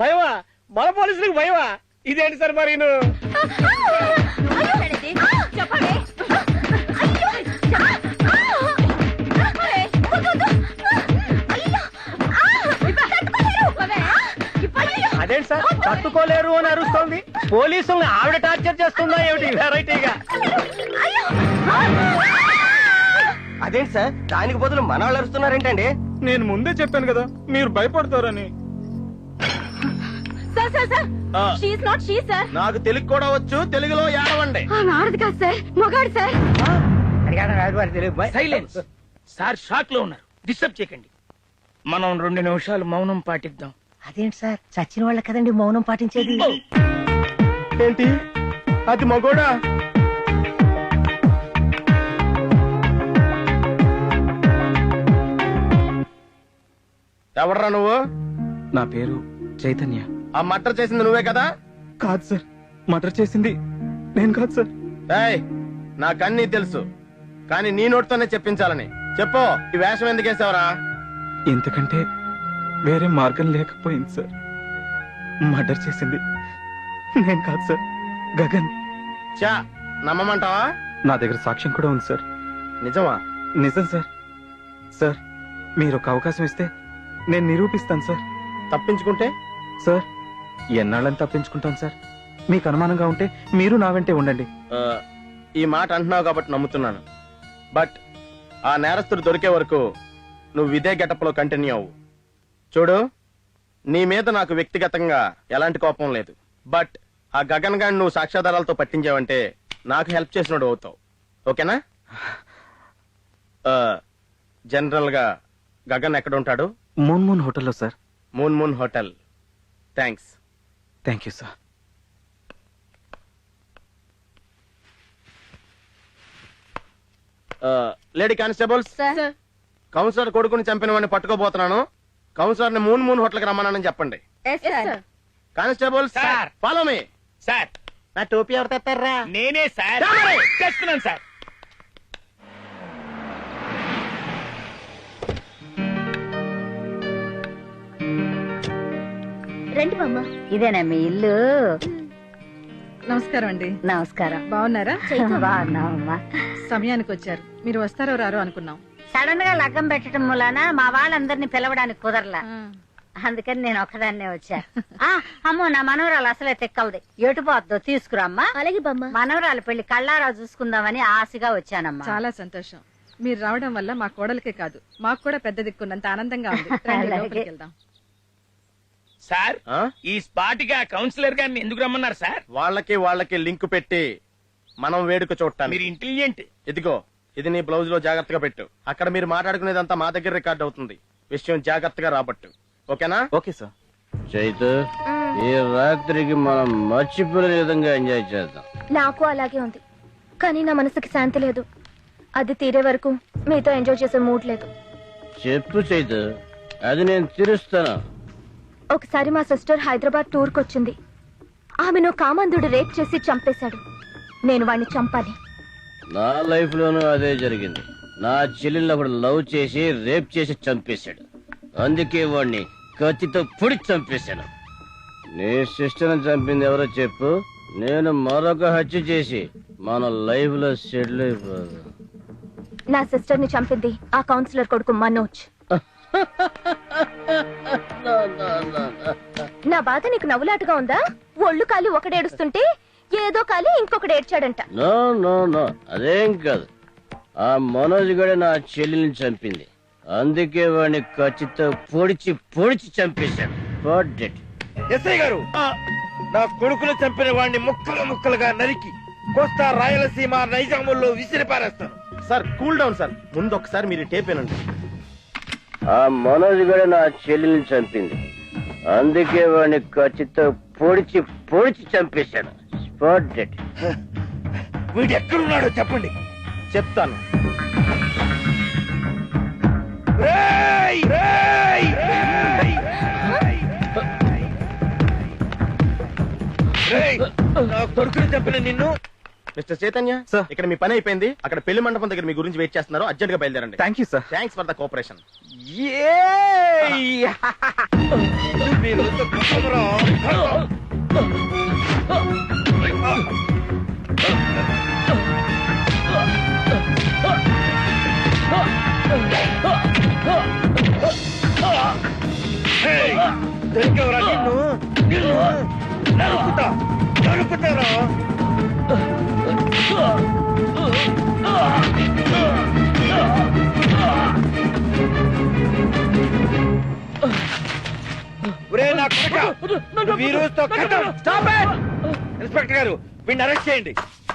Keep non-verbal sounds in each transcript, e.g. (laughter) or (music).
భయమా? మన పోలీసులకు భయమా? ఇదేంటి సార్ మరి అదేంటి సార్? తట్టుకోలేరు అని అరుస్తోంది. పోలీసుల్ని ఆవిడ టార్చర్ చేస్తుందా ఏమిటి? వెరైటీగా. అదేంటి సార్? దానికి బదులు మన వాళ్ళు అరుస్తున్నారేంటండి? నేను ముందే చెప్పాను కదా మీరు భయపడతారని. Sir sir sir. ఆ. షీఈ్ నాట్ షీ సార్ నాకు తెలుగు కూడా వచ్చు తెలుగులో ఏడవండి. ఆడది కాదు సార్ మొగాడు సార్ సైలెన్స్ సార్ షాక్లో ఉన్నారు. డిస్టర్బ్ చేయకండి. మనం రెండు నిమిషాలు మౌనం పాటిద్దాం. అదేంటి సార్ చచ్చిన వాళ్ళ కదండి మౌనం పాటించేది? ఏంటి? అది మగోడా? ఎవడరా నువ్వు? నా పేరు చైతన్య. ఆ మర్డర్ చేసింది నువ్వే కదా? కాదు సార్ మర్డర్ చేసింది నేను కాదు సార్. ఏయ్ నాకన్నీ తెలుసు కానీ నీ నోటితోనే చెప్పించాలని. చెప్పు ఈ వేషం ఎందుకు వేసావరా? ఎందుకంటే వేరే మార్గం లేకపోయింది సార్. మర్డర్ చేసింది నేను కాదు సార్ గగన్. చా నమ్మమంటావా? నా దగ్గర సాక్ష్యం కూడా ఉంది సార్. నిజమా? నిజం సార్. సార్ మీరు ఒక అవకాశం ఇస్తే నేను నిరూపిస్తాను సార్. తప్పించుకుంటే? సార్ ఎన్నాళ్ళని తప్పించుకుంటాను సార్? మీకు అనుమానంగా ఉంటే మీరు నా వెంటే ఉండండి. ఈ మాట అంటున్నావు కాబట్టి నమ్ముతున్నాను. బట్ ఆ నేరస్తుడు దొరికే వరకు నువ్వు ఇదే గెటప్లో కంటిన్యూ అవ్వు. చూడు నీ మీద నాకు వ్యక్తిగతంగా ఎలాంటి కోపం లేదు. బట్ ఆ గగన్ గాని నువ్వు సాక్ష్యాధారాలతో పట్టించావంటే నాకు హెల్ప్ చేసినోడు అవుతావు. ఓకేనా? జనరల్గా గగన్ ఎక్కడ ఉంటాడు? మూన్ మూన్ హోటల్లో sir. Moon moon hotel thanks thank you sir lady constables councillor కొడుకుని చంపిన వాడిని పట్టుకోబోతున్నాను. కౌన్సిలర్ని మూన్ మూన్ హోటల్కి రమ్మన్నానని చెప్పండి yes sir constable sir. Follow me sir నా టోపీ ఎవరు తెస్తారా? నేనే సార్ చేస్తున్నాను సార్ రండి మామ. ఇదేనా మీ ఇల్లు? నమస్కారం అండి. నమస్కారం. బాగున్నారా? సమయానికి వచ్చారు. మీరు వస్తారో రారో అనుకున్నాం. సడన్గా లగ్గం పెట్టడం మూలాన మా వాళ్ళందరినీ పిలవడానికి కుదరలా. అందుకని నేను ఒక్కదాన్నే వచ్చా. ఆ, అమ్మో నా మనవరాలు అసలే తెక్కలది. ఎటు పోద్దో తీసుకురామ్మా. అలాగే బామ్మ. మనవరాలు పెళ్ళి కళ్ళారా చూసుకుందామని ఆశగా వచ్చానమ్మా. చాలా సంతోషం. మీరు రావడం వల్ల మా కోడలికే కాదు మాకు కూడా పెద్ద దిక్కున్నంత ఆనందంగా ఉంది. వెళ్దాం. సార్ ఈ స్పాట్గా కౌన్సిలర్ గారిని ఎందుకు రమ్మన్నారు సార్? వాళ్ళకి వాళ్ళకి లింక్ పెట్టి మనం వేడుక మీరు చూడటానికి ఇంటెలిజెంట్. ఇదిగో ఇది నీ బ్లౌజ్లో జాగ్రత్తగా పెట్టు. అక్కడ మీరు మాట్లాడుకునేదంతా మా దగ్గర రికార్డ్ అవుతుంది. విషయం జాగ్రత్తగా రాబట్టు. ఓకేనా? Okay sir. చైతు ఈ రాత్రికి మనం మర్చిపోలేని విధంగా ఎంజాయ్ చేద్దాం. నాకు అలాగే ఉంది. కానీ నా మనసుకి శాంతి లేదు. అది తీరే వరకు మీతో ఎంజాయ్ చేసే మూడ్ లేదు. చెప్పు చైతు అది నేను తీరుస్తాను. ఒకసారి మా సిస్టర్ హైదరాబాద్ టూర్కి వచ్చింది ఆమెను కామందుడు రేప్ చేసి చంపేశాడు. నేను వాణ్ణి చంపాలి. నా లైఫ్ లోనూ అదే జరిగింది. నా చెల్లెల్ని ఒకడు లవ్ చేసి రేప్ చేసి చంపేశాడు. అందుకే వాడిని కత్తితో పొడి చంపేశాను. నీ సిస్టర్ని చంపింది ఎవరో చెప్పు. నేను మరొక హత్య చేసి మన లైఫ్లో సెటిల్ అయిపోదు నా సిస్టర్ని చంపింది ఆ కౌన్సిలర్ కొడుకు మనోజ్. (laughs) నా బాధ నీకు నవ్వులాటగా ఉందా? ఒళ్ళు కాలి ఒకడేడుస్తుంటే ఏదో కాలి ఇంకొకడు ఏడ్చాడంట. No no no. అదేం కాదు. ఆ మనోజ్ గడే నా చెల్లెల్ని చంపింది. అందుకే వాడిని ఖచ్చితంగా పొడిచి పొడిచి చంపేశాను. ఎస్ఐ గారు నా కొడుకును చంపిన వాడిని ముక్కలు ముక్కలుగా నరికి కోస్తా రాయలసీమ నైజాముల్లో విసిరి పారేస్తాను సార్ కూల్ డౌన్ సార్. ముందు ఒకసారి మీరు టేప్ వినండి. ఆ మనోజ్ కూడా నా చెల్లెల్ని చంపింది అందుకే వాడిని ఖచ్చితంగా పొడిచి పొడిచి చంపేశాను స్పాట్ డెట్ వీడు ఎక్కడున్నాడో చెప్పండి చెప్తాను రేయ్! రేయ్! రేయ్! రేయ్! నా కొడుకుని చంపిన నిన్ను మిస్టర్ చైతన్య Sir. ఇక్కడ మీ పని అయిపోయింది. అక్కడ పెళ్ళి మండపం దగ్గర మీ గురించి వెయిట్ చేస్తున్నారు. అర్జెంట్గా బయలుదేరండి. Thank you sir thanks for the cooperation దొరికావురా నిన్ను. నిన్ను. నరుకుతా నరుకుతారా ఇన్స్పెక్టర్ గారు వీడిని అరెస్ట్ చేయండి.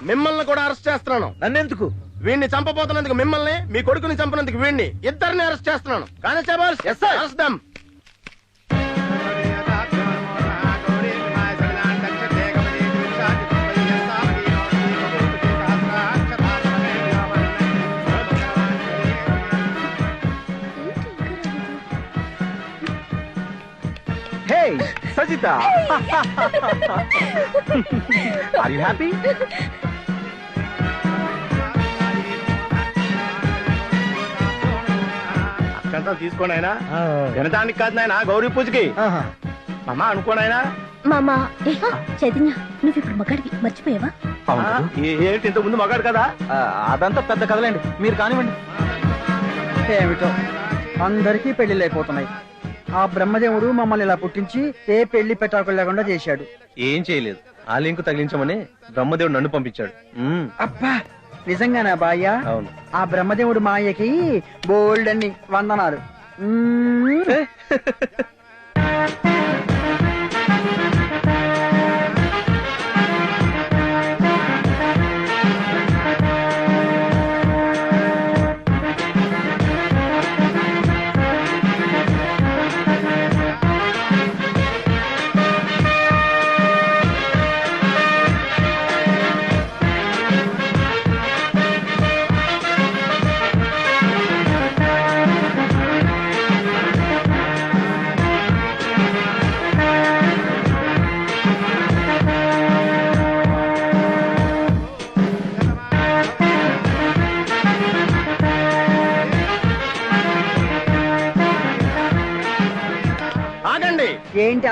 మిమ్మల్ని కూడా అరెస్ట్ చేస్తున్నాను. నన్నెందుకు? వీడిని చంపబోతున్నందుకు మిమ్మల్ని మీ కొడుకుని చంపినందుకు వీడిని ఇద్దరిని అరెస్ట్ చేస్తున్నాను. Constables! Sajitha are you happy అక్షంతం తీసుకోండి ఆయన. వినటానికి కాదు నాయన గౌరీ పూజకి. అమ్మా అనుకోండి ఆయన. మామా చైతన్య నువ్వు ఇప్పుడు మగాడివి మర్చిపోయావా? ఏంటి ఇంతకు ముందు మగాడు కదా? అదంతా పెద్ద కదలండి మీరు కానివ్వండి. ఏమిటో? అందరికీ పెళ్ళిళ్ళు అయిపోతున్నాయి. ఆ బ్రహ్మదేవుడు మమ్మల్ని ఇలా పుట్టించి ఏ పెళ్ళి పెటాకులు లేకుండా చేశాడు. ఏం చేయలేదు. ఆ లింక్ తగిలించమని బ్రహ్మదేవుడు నన్ను పంపించాడు. మ్మ్. అబ్బా నిజంగానా బాయ్య? అవును. ఆ బ్రహ్మదేవుడు మాయకి బోల్డ్ అన్ని వందనాలు. మ్మ్. (laughs)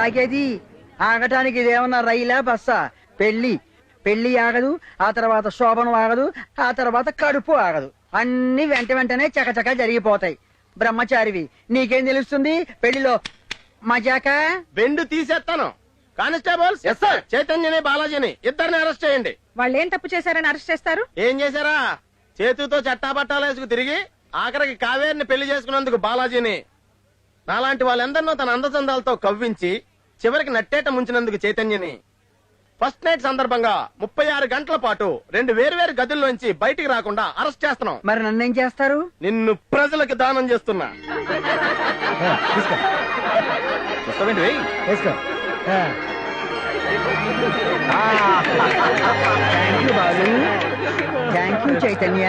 ఆగేది? ఆగటానికి ఇదేమన్నా రైలా బస్సా? పెళ్ళి పెళ్ళి ఆగదు ఆ తర్వాత శోభనం ఆగదు ఆ తర్వాత కడుపు ఆగదు. అన్ని వెంట వెంటనే చకచక జరిగిపోతాయి. బ్రహ్మచారివి నీకేం తెలుస్తుంది? పెళ్ళిలో మజాక? బెండు తీసేస్తాను. సార్ చైతన్యని బాలాజీని ఇద్దరిని అరెస్ట్ చేయండి. వాళ్ళు ఏం తప్పు చేశారని అరెస్ట్ చేస్తారు? ఏం చేశారా? చేతితో చట్టాపట్టాలు వేసుకు తిరిగి ఆఖరికి కావేరిని పెళ్ళి చేసుకున్నందుకు బాలాజీని. నాలాంటి వాళ్ళందరినో తన అందచందాలతో కవ్వించి చివరికి నట్టేట ముంచినందుకు చైతన్యని. ఫస్ట్ నైట్ సందర్భంగా ముప్పై ఆరు గంటల పాటు రెండు వేరువేరు గదుల్లోంచి బయటికి రాకుండా అరెస్ట్ చేస్తున్నాం. మరి నన్నేం చేస్తారు? నిన్ను ప్రజలకు దానం చేస్తున్నా. Thank you Chaitanya.